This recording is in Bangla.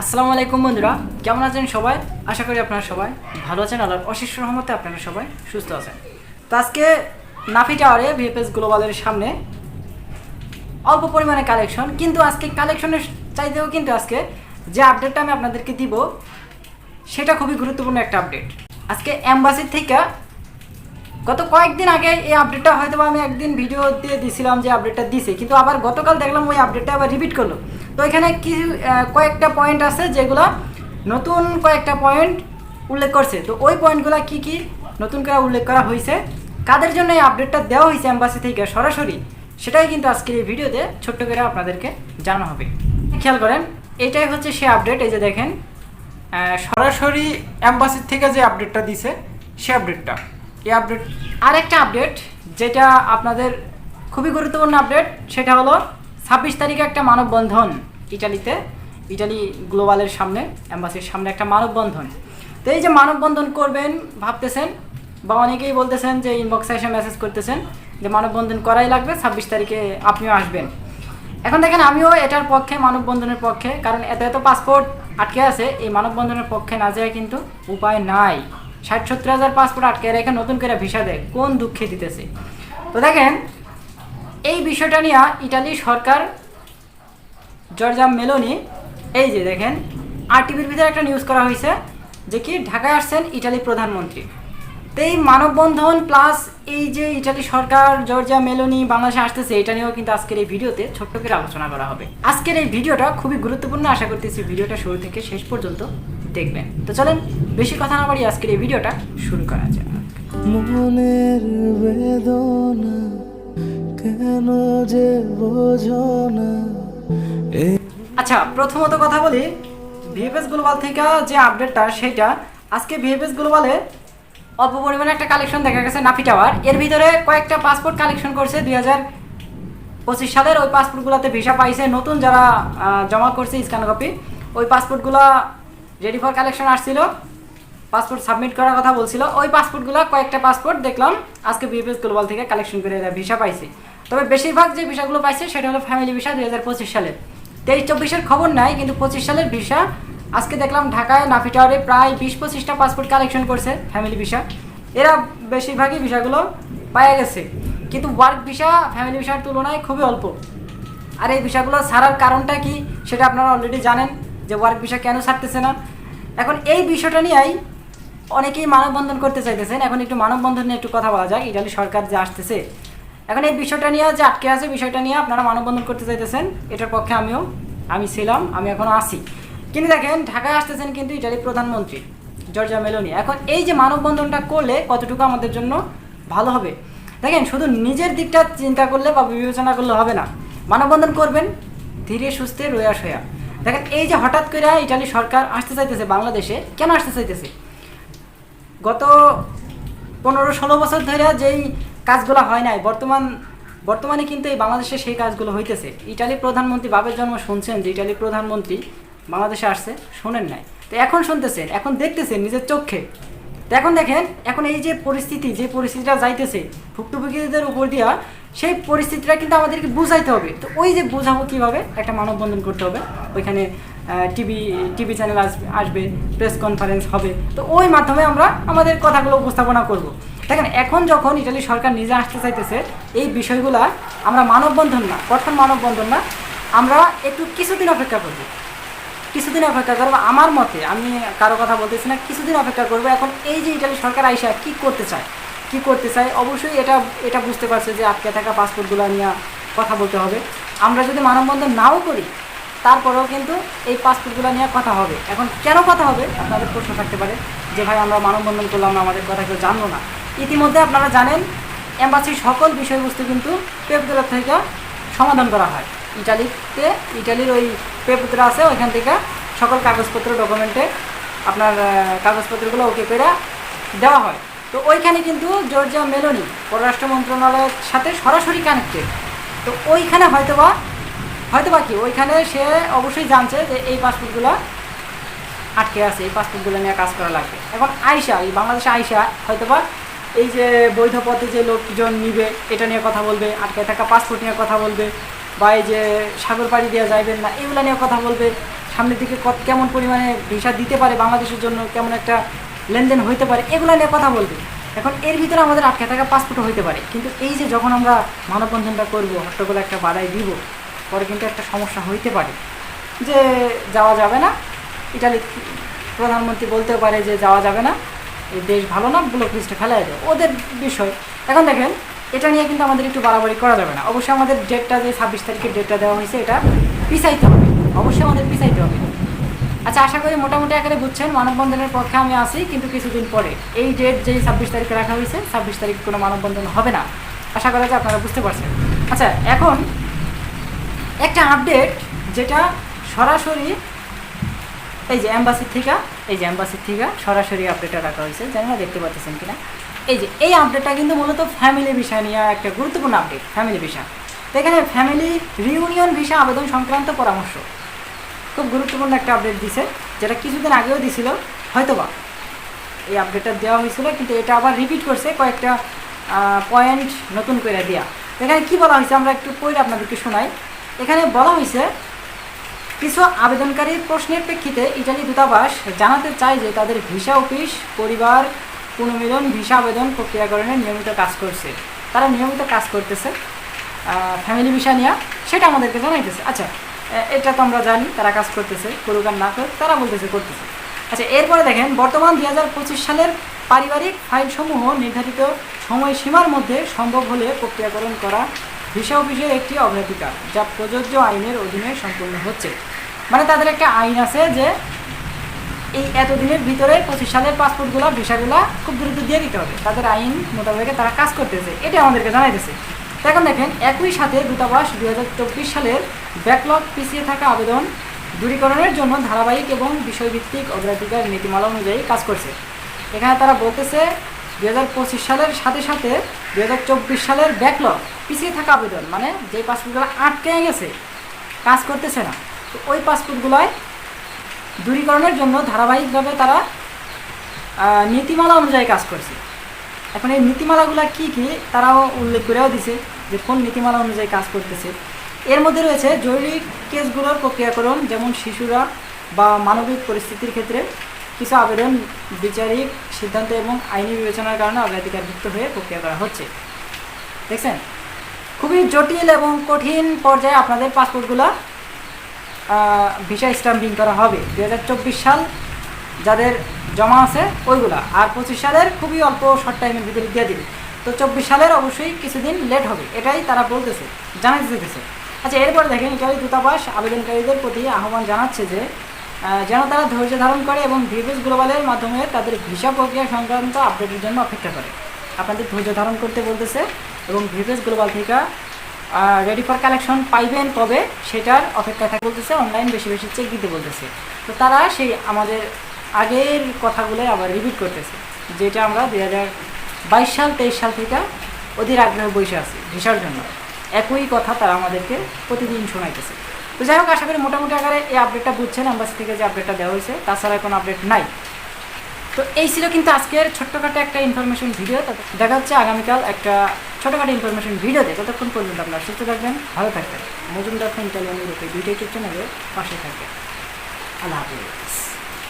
আসসালামু আলাইকুম বন্ধুরা, কেমন আছেন সবাই? আশা করি আপনারা সবাই ভালো আছেন, আল্লাহর অশেষ রহমতে আপনারা সবাই সুস্থ আছেন। তো আজকে নাফি টাওয়ারে ভিএফএস গ্লোবালের সামনে অল্প পরিমাণে কালেকশন, কিন্তু আজকে কালেকশনের চাইতেও কিন্তু আজকে যে আপডেটটা আমি আপনাদেরকে দিব, সেটা খুবই গুরুত্বপূর্ণ একটা আপডেট আজকে অ্যাম্বাসির থেকে গত কয়েকদিন আগে এই আপডেটটা হয়তো আমি একদিন ভিডিও দিয়ে দিছিলাম যে আপডেটটা দিছে, কিন্তু আবার গতকাল দেখলাম ওই আপডেটটা আবার রিপিট করল। তো এখানে কিছু কয়েকটা পয়েন্ট আছে যেগুলো নতুন কয়েকটা পয়েন্ট উল্লেখ করছে। তো ওই পয়েন্টগুলো কি কি নতুন করে উল্লেখ করা হয়েছে কাদের জন্য এই আপডেটটা দেওয়া হয়েছে অ্যাম্বাসি থেকে সরাসরি, সেটাই কিন্তু আজকের এই ভিডিওতে ছোট্ট করে আপনাদেরকে জানানো হবে। খেয়াল করেন, এটাই হচ্ছে সে আপডেট এই যে দেখেন সরাসরি অ্যাম্বাসির থেকে যে আপডেটটা দিছে সে আপডেটটা এই আপডেট আরেকটা আপডেট যেটা আপনাদের খুবই গুরুত্বপূর্ণ আপডেট সেটা হলো ছাব্বিশ তারিখে একটা মানববন্ধন ইটালিতে, ইটালি গ্লোবালের সামনে অ্যাম্বাসির সামনে একটা মানববন্ধন। তো এই যে মানববন্ধন করবেন, ভাবতেছেন বা অনেকেই বলতেছেন যে ইনবক্সে এসে মেসেজ করতেছেন যে মানববন্ধন করাই লাগবে, ছাব্বিশ তারিখে আপনিও আসবেন। এখন দেখেন, আমিও এটার পক্ষে, মানববন্ধনের পক্ষে, কারণ এত এত পাসপোর্ট আটকে আছে, এই মানববন্ধনের পক্ষে না যায় কিন্তু উপায় নাই। ষাট সত্তর হাজার পাসপোর্ট আটকে রেখে নতুন করে ভিসা দেয়, কোন দুঃখে দিতেছে? তো দেখেন, এই বিষয়টা নিয়ে ইটালি সরকার, জর্জা মেলোনি, এই যে দেখেন আর টিভির ভিতরে একটা নিউজ করা হয়েছে যে কি ঢাকায় আসছেন ইটালি প্রধানমন্ত্রী। তো এই মানববন্ধন প্লাস এই যে ইটালি সরকার জর্জিয়া মেলোনি বাংলাদেশে আসতেছে, এটা নিয়েও কিন্তু আজকের এই ভিডিওতে ছোট্ট করে আলোচনা করা হবে। আজকের এই ভিডিওটা খুবই গুরুত্বপূর্ণ, আশা করতেছি ভিডিওটা শুরু থেকে শেষ পর্যন্ত দেখবেন। তো চলেন বেশি কথা না বাড়ি আজকের এই ভিডিওটা শুরু করা যাক। মনের বেদনা কেন যে বোঝো না? আচ্ছা প্রথমত কথা বলি ভিএফএস গ্লোবাল থেকে যে আপডেটটা সেটা আজকে ভিএফএস গ্লোবালে অল্প পরিমাণে একটা কালেকশন দেখা গেছে নাফি টাওয়ার এর ভিতরে কয়েকটা পাসপোর্ট কালেকশন করছে দুই হাজার পঁচিশ সালের। ওই পাসপোর্টগুলোতে ভিসা পাইছে। নতুন যারা জমা করছে স্ক্যান কপি ওই পাসপোর্টগুলো রেডি ফর কালেকশন আসছিল। পাসপোর্ট সাবমিট করার কথা বলছিল। ওই পাসপোর্টগুলো কয়েকটা পাসপোর্ট দেখলাম। আজকে বিএফএস গ্লোবাল থেকে কালেকশন করে এরা ভিসা পাইছে। তবে বেশিরভাগ যে ভিসাগুলো পাইছে, সেটা হলো ফ্যামিলি ভিসা দুই হাজার পঁচিশ সালের। তেইশ চব্বিশের খবর নাই, কিন্তু পঁচিশ সালের ভিসা আজকে দেখলাম ঢাকায় নাফি টাওয়ারে প্রায় বিশ পঁচিশটা পাসপোর্ট কালেকশন করছে ফ্যামিলি ভিসা এরা বেশিরভাগই ভিসাগুলো পাওয়া গেছে। কিন্তু ওয়ার্ক ভিসা ফ্যামিলি ভিসার তুলনায় খুবই অল্প। আর এই ভিসাগুলো ছাড়ার কারণটা কি, সেটা আপনারা অলরেডি জানেন। যে ওয়ার্ক ভিসা কেন ছাড়তেছে না? এখন এই বিষয়টা নিয়েই অনেকেই মানববন্ধন করতে চাইতেছেন। এখন একটু মানববন্ধন নিয়ে একটু কথা বলা যায় ইটালি সরকার যে আসতেছে, এখন এই বিষয়টা নিয়ে যে আটকে আছে, বিষয়টা নিয়ে আপনারা মানববন্ধন করতে চাইতেছেন, এটার পক্ষে আমিও, আমি ছিলাম, আমি এখনও আছি। কিন্তু দেখেন, ঢাকায় আসতেছেন কিন্তু ইটালির প্রধানমন্ত্রী জর্জা মেলোনি। এখন এই যে মানববন্ধনটা করলে কতটুকু আমাদের জন্য ভালো হবে? দেখেন, শুধু নিজের দিকটা চিন্তা করলে বা বিবেচনা করলে হবে না। মানববন্ধন করবেন, ধীরে সুস্থে রয়া সয়া দেখেন, এই যে হঠাৎ করে ইটালি সরকার আসতে চাইতেছে বাংলাদেশে, কেন আসতে চাইতেছে? গত পনেরো ষোলো বছর ধরে যেই কাজগুলো হয় নাই, বর্তমান, বর্তমানে কিন্তু এই বাংলাদেশে সেই কাজগুলো হইতেছে। ইটালির প্রধানমন্ত্রী বাবের জন্ম শুনছেন যে ইটালির প্রধানমন্ত্রী বাংলাদেশে আসছে, শোনেন নাই। তো এখন শুনতেছেন, এখন দেখতেছেন নিজের চোখে। তো এখন দেখেন, এখন এই যে পরিস্থিতি, যে পরিস্থিতিটা যাইতেছে, ভুক্তভোগীদের উপর দিয়া সেই পরিস্থিতিটা কিন্তু আমাদেরকে বুঝাইতে হবে। তো ওই যে বোঝাবো কীভাবে একটা মানববন্ধন করতে হবে, ওইখানে টিভি টিভি চ্যানেল আসবে আসবে, প্রেস কনফারেন্স হবে। তো ওই মাধ্যমে আমরা আমাদের কথাগুলো উপস্থাপনা করব। দেখেন, এখন যখন ইটালি সরকার নিজে আসতে চাইতেছে, এই বিষয়গুলা আমরা মানববন্ধন না প্রথম মানববন্ধন না, আমরা একটু কিছুদিন অপেক্ষা করব। কিছুদিন অপেক্ষা করব, আমার মতে, আমি কারও কথা বলতেছি না, কিছুদিন অপেক্ষা করব, এখন এই যে ইটালি সরকার আইসা কি করতে চায় কি করতে চায়, অবশ্যই এটা এটা বুঝতে পারছে যে আটকে থাকা পাসপোর্টগুলো নিয়ে কথা বলতে হবে। আমরা যদি মানববন্ধন নাও করি, তারপরেও কিন্তু এই পাসপোর্টগুলো নিয়ে কথা হবে। এখন কেন কথা হবে? আপনাদের প্রশ্ন থাকতে পারে যে, ভাই, আমরা মানববন্ধন করলাম না, আমাদের কথা কেউ জানলো না। ইতিমধ্যে আপনারা জানেন এম্বাসির সকল বিষয়বস্তু কিন্তু পেপগুলোর থেকে সমাধান করা হয়। ইটালিতে, ইটালির ওই পেপত্র আছে, ওইখান থেকে সকল কাগজপত্র ডকুমেন্টে আপনার কাগজপত্রগুলো ওকে করে দেওয়া হয়। তো ওইখানে কিন্তু জর্জিয়া মেলোনি, পররাষ্ট্র মন্ত্রণালয়ের সাথে সরাসরি কানেক্টেড তো ওইখানে হয়তোবা হয়তোবা কি, ওইখানে সে অবশ্যই জানছে যে এই পাসপোর্টগুলো আটকে আছে, এই পাসপোর্টগুলো নিয়ে কাজ করা লাগবে। এখন আইসা এই বাংলাদেশে আইসা হয়তোবা এই যে বৈধ পথে যে লোকজন নিবে, এটা নিয়ে কথা বলবে, আটকে থাকা পাসপোর্ট নিয়ে কথা বলবে, বা এই যে সাগর পাড়ি দেওয়া যাইবেন না, এগুলো নিয়ে কথা বলবে, সামনের দিকে কত কেমন পরিমাণে ভিসা দিতে পারে বাংলাদেশের জন্য, কেমন একটা লেনদেন হইতে পারে, এগুলো নিয়ে কথা বলবে। এখন এর ভিতরে আমাদের আটকে থাকা পাসপোর্টও হইতে পারে। কিন্তু এই যে যখন আমরা মানববন্ধনটা করব হট্টগোল একটা বাধাই দিব, পরে কিন্তু একটা সমস্যা হইতে পারে। যে যাওয়া যাবে না, ইটালি প্রধানমন্ত্রী বলতেও পারে যে যাওয়া যাবে না, এই দেশ ভালো না, ব্লক লিস্টে ফেলাই দেয় ওদের বিষয়। এখন দেখেন, এটা নিয়ে কিন্তু আমাদের একটু বাড়াবাড়ি করা যাবে না। অবশ্যই আমাদের ডেটটা যে ছাব্বিশ তারিখের ডেটটা দেওয়া হয়েছে, এটা পিছাইতে হবে। অবশ্যই আমাদের আচ্ছা আশা করি মোটামুটি আকারে বুঝছেন, মানববন্ধনের পক্ষে আমি আসি কিন্তু কিছুদিন পরে। এই ডেট যেই ছাব্বিশ তারিখে রাখা হয়েছে, ছাব্বিশ তারিখ কোনো মানববন্ধন হবে না। আশা করা যায় আপনারা বুঝতে পারছেন। আচ্ছা এখন একটা আপডেট যেটা সরাসরি এই যে অ্যাম্বাসির থেকে, এই যে অ্যাম্বাসির থেকে সরাসরি আপডেটটা রাখা হয়েছে, জানি না, দেখতে পাচ্ছেন কিনা। এই যে, এই আপডেটটা কিন্তু মূলত ফ্যামিলি বিষয় নিয়ে একটা গুরুত্বপূর্ণ আপডেট ফ্যামিলি ভিসা এখানে ফ্যামিলি রিউনিয়ন ভিসা আবেদন সংক্রান্ত পরামর্শ। খুব গুরুত্বপূর্ণ একটা আপডেট দিছে, যেটা কিছুদিন আগেও দিছিল, হয়তোবা। এই আপডেটটা দেওয়া হয়েছিল, কিন্তু এটা আবার রিপিট করছে কয়েকটা পয়েন্ট নতুন করে দেওয়া এখানে কি বলা হয়েছে, আমরা একটু পড়ে আপনাদেরকে শোনাই। এখানে বলা হয়েছে, কিছু আবেদনকারীর প্রশ্নের প্রেক্ষিতে ইটালি দূতাবাস জানাতে চায় যে তাদের ভিসা অফিস, পরিবার, পুনর্মিলন, ভিসা আবেদন প্রক্রিয়াকরণে নিয়মিত কাজ করছে। তারা নিয়মিত কাজ করতেছে ফ্যামিলি ভিসা নেওয়া সেটা আমাদেরকে জানাইতেছে। আচ্ছা এটা তো আমরা জানি, তারা কাজ করতেছে, করুক আর না করুক, তারা বলতেছে, করতেছে। আচ্ছা এরপরে দেখেন, বর্তমান দুই হাজার পঁচিশ সালের পারিবারিক ফাইলসমূহ নির্ধারিত সময়সীমার মধ্যে সম্ভব হলে প্রক্রিয়াকরণ করা ভিসা অফিসের একটি অগ্রাধিকার, যা প্রযোজ্য আইনের অধীনে সম্পূর্ণ হচ্ছে। মানে তাদের একটা আইন আছে যে, এই এতদিনের ভিতরে পঁচিশ সালের পাসপোর্টগুলো, ভিসাগুলো খুব দ্রুত দিয়ে দিতে হবে। তাদের আইন মোতাবেক তারা কাজ করতেছে। এটা আমাদেরকে জানাইতেছে। এখন দেখেন, একই সাথে দূতাবাস দুই হাজার চব্বিশ সালের ব্যাকলগ পিছিয়ে থাকা আবেদন দূরীকরণের জন্য ধারাবাহিক এবং বিষয়ভিত্তিক অগ্রাধিকার নীতিমালা অনুযায়ী কাজ করছে। এখানে তারা বলতেছে, দুই হাজার পঁচিশ সালের সাথে সাথে দুই হাজার চব্বিশ সালের ব্যাকলগ পিছিয়ে থাকা আবেদন মানে যে পাসপোর্টগুলো আটকে গেছে, কাজ করতেছে না। তো ওই পাসপোর্টগুলোয় দূরীকরণের জন্য ধারাবাহিকভাবে তারা নীতিমালা অনুযায়ী কাজ করছে। এখন এই নীতিমালাগুলো কি কি, তারাও উল্লেখ করেও দিছে। যে কোন নীতিমালা অনুযায়ী কাজ করতেছে। এর মধ্যে রয়েছে জরুরি কেসগুলোর প্রক্রিয়াকরণ, যেমন শিশুরা বা মানবিক পরিস্থিতির ক্ষেত্রে কিছু আবেদন, বিচারিক সিদ্ধান্ত এবং আইনি বিবেচনার কারণে অগ্রাধিকারভুক্ত হয়ে প্রক্রিয়া করা হচ্ছে। দেখছেন? খুবই জটিল এবং কঠিন পর্যায়ে আপনাদের পাসপোর্টগুলো ভিসা স্টাম্পিং করা হবে। দু হাজার চব্বিশ সাল যাদের জমা আছে, ওইগুলা। আর পঁচিশ সালের খুবই অল্প শর্ট টাইমের ভিতরে দিয়ে দিবে। তো চব্বিশ সালের অবশ্যই কিছুদিন লেট হবে, এটাই তারা বলতেছে, জানাতে দিতেছে আচ্ছা এরপর দেখেন ইটালি দূতাবাস আবেদনকারীদের প্রতি আহ্বান জানাচ্ছে যে যেন তারা ধৈর্য ধারণ করে এবং ভিভিএস গ্লোবালের মাধ্যমে তাদের ভিসা প্রক্রিয়া সংক্রান্ত আপডেটের জন্য অপেক্ষা করে। আপনাদের ধৈর্য ধারণ করতে বলতেছে এবং ভিভিএস গ্লোবাল থেকে রেডি ফর কালেকশন পাইবেন কবে, সেটার অপেক্ষা থাকে বলতেছে অনলাইন বেশি বেশি চেক দিতে বলতেছে। তো তারা সেই আমাদের আগের কথাগুলোই আবার রিপিট করতেছে, যেটা আমরা দুই হাজার বাইশ সাল, তেইশ সাল থেকে অধীর আগ্রহ বসে আছি, ভিসার জন্য। একই কথা তারা আমাদেরকে প্রতিদিন শোনাইতেছে। তো যাই হোক, আশা করি মোটামুটি আকারে এই আপডেটটা বুঝছেন অ্যাম্বাসি থেকে যে আপডেটটা দেওয়া হয়েছে, তাছাড়া কোনো আপডেট নাই। তো এই ছিল কিন্তু আজকের ছোট্টখাটো একটা ইনফরমেশন ভিডিও দেখা হচ্ছে আগামীকাল একটা ছোটোখাটো ইনফরমেশন ভিডিওতে ততক্ষণ পর্যন্ত আপনারা সুস্থ থাকবেন, ভালো থাকবেন। মজুমদার ফ্রেন্ড ইটালিয়ান ইউরোপে দুইটাই চ্যানেলের পাশে থাকবেন। আল্লাহ হাফিজ।